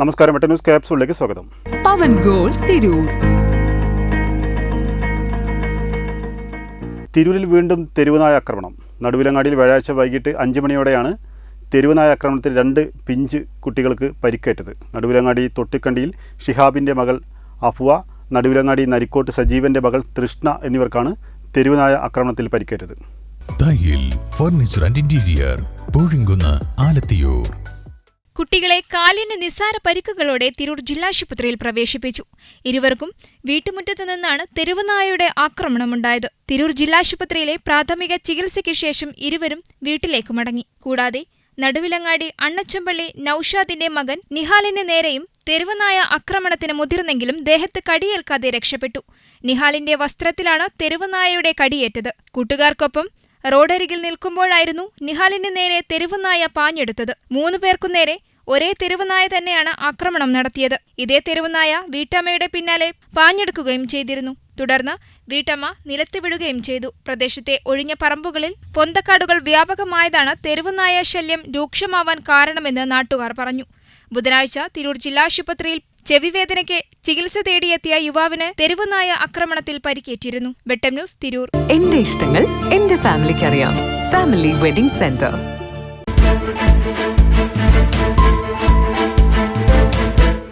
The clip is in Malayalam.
നമസ്കാരം വെട്ട ന്യൂസ് ക്യാപ്സൂളിലേക്ക് സ്വാഗതം. പവൻ ഗോൾ തിരൂർ. തിരൂരിൽ വീണ്ടും തെരുവുനായ ആക്രമണം. നടുവിലങ്ങാടിയിൽ വ്യാഴാഴ്ച വൈകിട്ട് അഞ്ച് മണിയോടെയാണ് തെരുവുനായ ആക്രമണത്തിൽ രണ്ട് പിഞ്ച് കുട്ടികൾക്ക് പരിക്കേറ്റത്. നടുവിലങ്ങാടി തൊട്ടിക്കണ്ടിയിൽ ഷിഹാബിന്റെ മകൾ അഫുവ നടുവിലങ്ങാടി നരിക്കോട്ട് സജീവന്റെ മകൾ തൃഷ്ണ എന്നിവർക്കാണ് തെരുവുനായ ആക്രമണത്തിൽ പരിക്കേറ്റത്. Furniture and interior Alathiyur. കുട്ടികളെ കാലിന് നിസ്സാര പരിക്കുകളോടെ തിരൂർ ജില്ലാശുപത്രിയിൽ പ്രവേശിപ്പിച്ചു. ഇരുവർക്കും വീട്ടുമുറ്റത്ത് നിന്നാണ് തെരുവുനായയുടെ ആക്രമണമുണ്ടായത്. തിരൂർ ജില്ലാശുപത്രിയിലെ പ്രാഥമിക ചികിത്സയ്ക്ക് ശേഷം ഇരുവരും വീട്ടിലേക്ക് മടങ്ങി. കൂടാതെ നടുവിലങ്ങാടി അണ്ണച്ചമ്പള്ളി നൌഷാദിന്റെ മകൻ നിഹാലിന് നേരെയും തെരുവുനായ ആക്രമണത്തിന് മുതിർന്നെങ്കിലും ദേഹത്ത് കടിയേൽക്കാതെ രക്ഷപ്പെട്ടു. നിഹാലിന്റെ വസ്ത്രത്തിലാണ് തെരുവുനായയുടെ കടിയേറ്റത്. കൂട്ടുകാർക്കൊപ്പം റോഡരികിൽ നിൽക്കുമ്പോഴായിരുന്നു നിഹാലിന് നേരെ തെരുവുനായ പാഞ്ഞെടുത്തത്. മൂന്നു പേർക്കു നേരെ ഒരേ തെരുവുനായ തന്നെയാണ് ആക്രമണം നടത്തിയത്. ഇതേ തെരുവുനായ വീട്ടമ്മയുടെ പിന്നാലെ പാഞ്ഞെടുക്കുകയും ചെയ്തിരുന്നു. തുടർന്ന് വീട്ടമ്മ നിലത്ത് വീഴുകയും ചെയ്തു. പ്രദേശത്തെ ഒഴിഞ്ഞ പറമ്പുകളിൽ പൊന്തക്കാടുകൾ വ്യാപകമായതാണ് തെരുവുനായ ശല്യം രൂക്ഷമാവാൻ കാരണമെന്ന് നാട്ടുകാർ പറഞ്ഞു. ബുധനാഴ്ച തിരൂർ ജില്ലാശുപത്രിയിൽ ചെവിവേദനയ്ക്ക് ചികിത്സ തേടിയെത്തിയ യുവാവിന് തെരുവുനായ ആക്രമണത്തിൽ പരിക്കേറ്റിരുന്നു. വെട്ടം ന്യൂസ് തിരൂർ. എന്റെ ഇഷ്ടങ്ങൾ എന്റെ ഫാമിലിക്ക് അറിയാം ഫാമിലി വെഡിംഗ് സെന്റർ.